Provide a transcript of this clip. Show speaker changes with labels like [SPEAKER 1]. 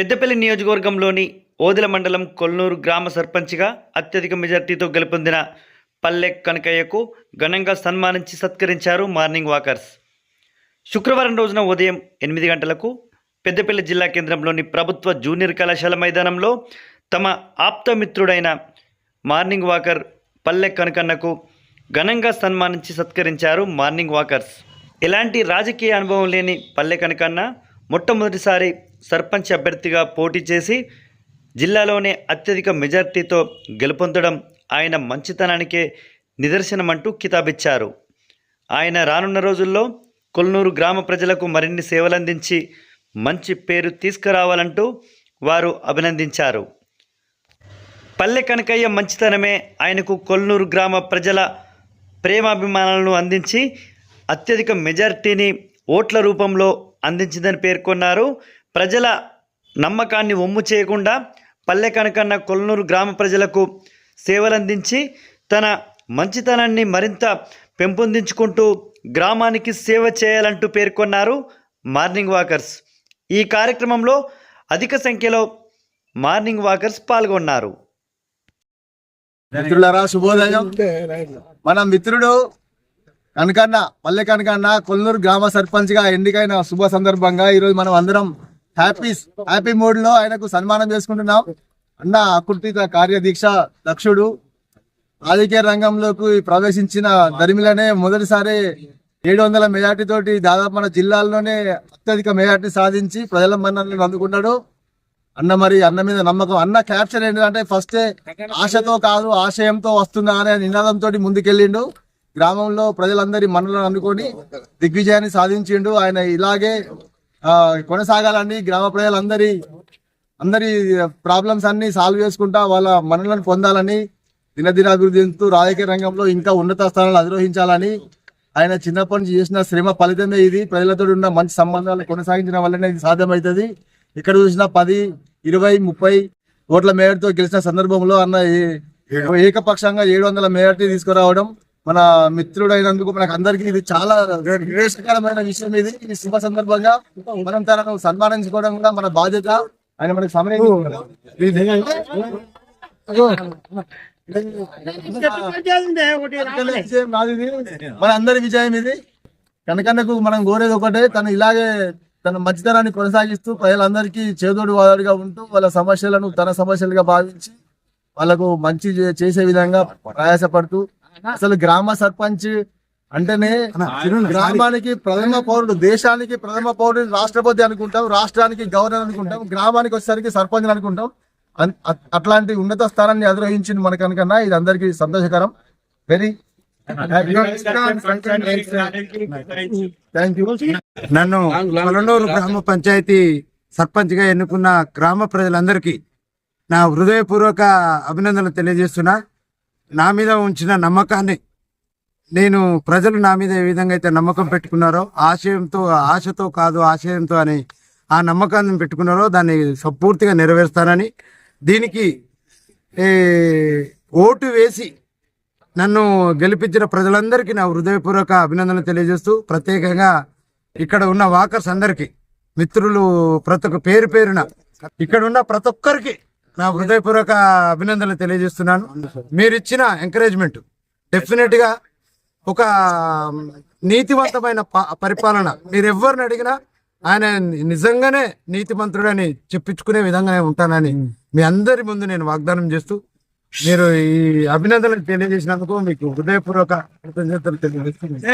[SPEAKER 1] పెద్దపల్లి నియోజకవర్గంలోని ఓదెల మండలం కొల్లూరు గ్రామ సర్పంచ్గా అత్యధిక మెజార్టీతో గెలుపొందిన పల్లె కనకయ్యకు ఘనంగా సన్మానించి సత్కరించారు మార్నింగ్ వాకర్స్. శుక్రవారం రోజున ఉదయం ఎనిమిది గంటలకు పెద్దపల్లి జిల్లా కేంద్రంలోని ప్రభుత్వ జూనియర్ కళాశాల మైదానంలో తమ ఆప్తమిత్రుడైన మార్నింగ్ వాకర్ పల్లె కనకన్నకు ఘనంగా సన్మానించి సత్కరించారు మార్నింగ్ వాకర్స్. ఎలాంటి రాజకీయ అనుభవం లేని పల్లె కనకన్న మొట్టమొదటిసారి సర్పంచ్ అభ్యర్థిగా పోటీ చేసి జిల్లాలోనే అత్యధిక మెజార్టీతో గెలుపొందడం ఆయన మంచితనానికే నిదర్శనమంటూ కితాబిచ్చారు. ఆయన రానున్న రోజుల్లో కొల్నూరు గ్రామ ప్రజలకు మరిన్ని సేవలందించి మంచి పేరు తీసుకురావాలంటూ వారు అభినందించారు. పల్లె కనకయ్య మంచితనమే ఆయనకు కొల్నూరు గ్రామ ప్రజల ప్రేమాభిమానాలను అందించి అత్యధిక మెజార్టీని ఓట్ల రూపంలో అందించిందని పేర్కొన్నారు. ప్రజల నమ్మకాన్ని ఒమ్ము చేయకుండా పల్లె కనకన్న కొల్నూరు గ్రామ ప్రజలకు సేవలందించి తన మంచితనాన్ని మరింత పెంపొందించుకుంటూ గ్రామానికి సేవ చేయాలంటూ పేర్కొన్నారు మార్నింగ్ వాకర్స్. ఈ కార్యక్రమంలో అధిక సంఖ్యలో మార్నింగ్ వాకర్స్ పాల్గొన్నారు.
[SPEAKER 2] మిత్రులరా శుభోదయం. మన మిత్రుడు కనకన్న పల్లె కనకన్న కొల్లూరు గ్రామ సర్పంచ్గా ఎన్నికైన శుభ సందర్భంగా ఈరోజు మనం అందరం హ్యాపీ హ్యాపీ మూడ్లో ఆయనకు సన్మానం చేసుకుంటున్నాం. అన్న అకృతిత కార్యదీక్ష దక్షుడు. రాజకీయ రంగంలోకి ప్రవేశించిన దరిమిలనే మొదటిసారి ఏడు వందల మెజార్టీ తోటి దాదాపు మన జిల్లాల్లోనే అత్యధిక మెజార్టీ సాధించి ప్రజల మన్ననలు అందుకున్నాడు. అన్న మరి అన్న మీద నమ్మకం. అన్న క్యాప్షన్ ఏంటంటే ఫస్ట్ ఆశతో కాదు ఆశయంతో వస్తున్నా అనే నినాదంతో ముందుకెళ్ళిండు. గ్రామంలో ప్రజలందరి మనలను అనుకొని దిగ్విజయాన్ని సాధించిండు. ఆయన ఇలాగే కొనసాగాలని గ్రామ ప్రజలందరి అందరి ప్రాబ్లమ్స్ అన్ని సాల్వ్ చేసుకుంటా వాళ్ళ మనలను పొందాలని దినదినాభివృద్ధి చెందుతూ రాజకీయ రంగంలో ఇంకా ఉన్నత స్థానాలు అధిరోహించాలని ఆయన చిన్నప్పటి నుంచి చేసిన శ్రమ ఫలితమే ఇది. ప్రజలతో ఉన్న మంచి సంబంధాలు కొనసాగించడం వల్లనే ఇది సాధ్యమవుతుంది. ఇక్కడ చూసిన పది ఇరవై ముప్పై ఓట్ల మేయర్తో గెలిచిన సందర్భంలో అన్న ఏకపక్షంగా ఏడు వందల మేయర్టీ తీసుకురావడం మన మిత్రుడైనందుకు మనకు అందరికీ ఇది చాలా విశేషకరమైన విషయం ఇది. ఈ శుభ సందర్భంగా మనం తనను సన్మానించుకోవడం కూడా మన బాధ్యత. ఆయన మనకు సమయం ఇది. మన అందరి విజయం ఇది. కనకన్నకు మనం కోరేది ఒకటే తను ఇలాగే తన మంచితనాన్ని కొనసాగిస్తూ ప్రజలందరికీ చేదోడు వాదోడుగా ఉంటూ వాళ్ళ సమస్యలను తన సమస్యలుగా భావించి వాళ్ళకు మంచి చేసే విధంగా ప్రయాసపడుతూ అసలు గ్రామ సర్పంచ్ అంటేనే గ్రామానికి ప్రథమ పౌరుడు దేశానికి ప్రథమ పౌరుడు రాష్ట్రపతి అనుకుంటాం రాష్ట్రానికి గవర్నర్ అనుకుంటాం గ్రామానికి వచ్చేసరికి సర్పంచ్ అనుకుంటాం. అన్- అట్- అట్లాంటి ఉన్నత స్థానాన్ని అధిరోహించింది మన కనుకన్నా ఇది అందరికీ సంతోషకరం. వెరీ
[SPEAKER 3] నన్ను కొలనూరు గ్రామ పంచాయతీ సర్పంచ్గా ఎన్నుకున్న గ్రామ ప్రజలందరికీ నా హృదయపూర్వక అభినందనలు తెలియజేస్తున్నా. నా మీద ఉంచిన నమ్మకాన్ని నేను ప్రజలు నా మీద ఏ విధంగా అయితే నమ్మకం పెట్టుకున్నారో ఆశయంతో ఆశతో కాదు ఆశయంతో అని ఆ నమ్మకాన్ని పెట్టుకున్నారో దాన్ని సంపూర్తిగా నెరవేరుస్తానని దీనికి ఓటు వేసి నన్ను గెలిపించిన ప్రజలందరికీ నా హృదయపూర్వక అభినందనలు తెలియజేస్తూ ప్రత్యేకంగా ఇక్కడ ఉన్న వాకర్స్ అందరికీ మిత్రులు ప్రతి ఒక్క పేరు పేరున ఇక్కడ ఉన్న ప్రతి ఒక్కరికి నా హృదయపూర్వక అభినందనలు తెలియజేస్తున్నాను. మీరు ఇచ్చిన ఎంకరేజ్మెంట్ డెఫినెట్గా ఒక నీతివంతమైన ప- పరిపాలన మీరు ఎవరిని అడిగినా ఆయన నిజంగానే నీతిమంతుడని చెప్పించుకునే విధంగానే ఉంటానని మీ అందరి ముందు నేను వాగ్దానం చేస్తూ మీరు ఈ అభినందనలు తెలియజేసినందుకు మీకు హృదయపూర్వక కృతజ్ఞతలు తెలియజేస్తున్నాను.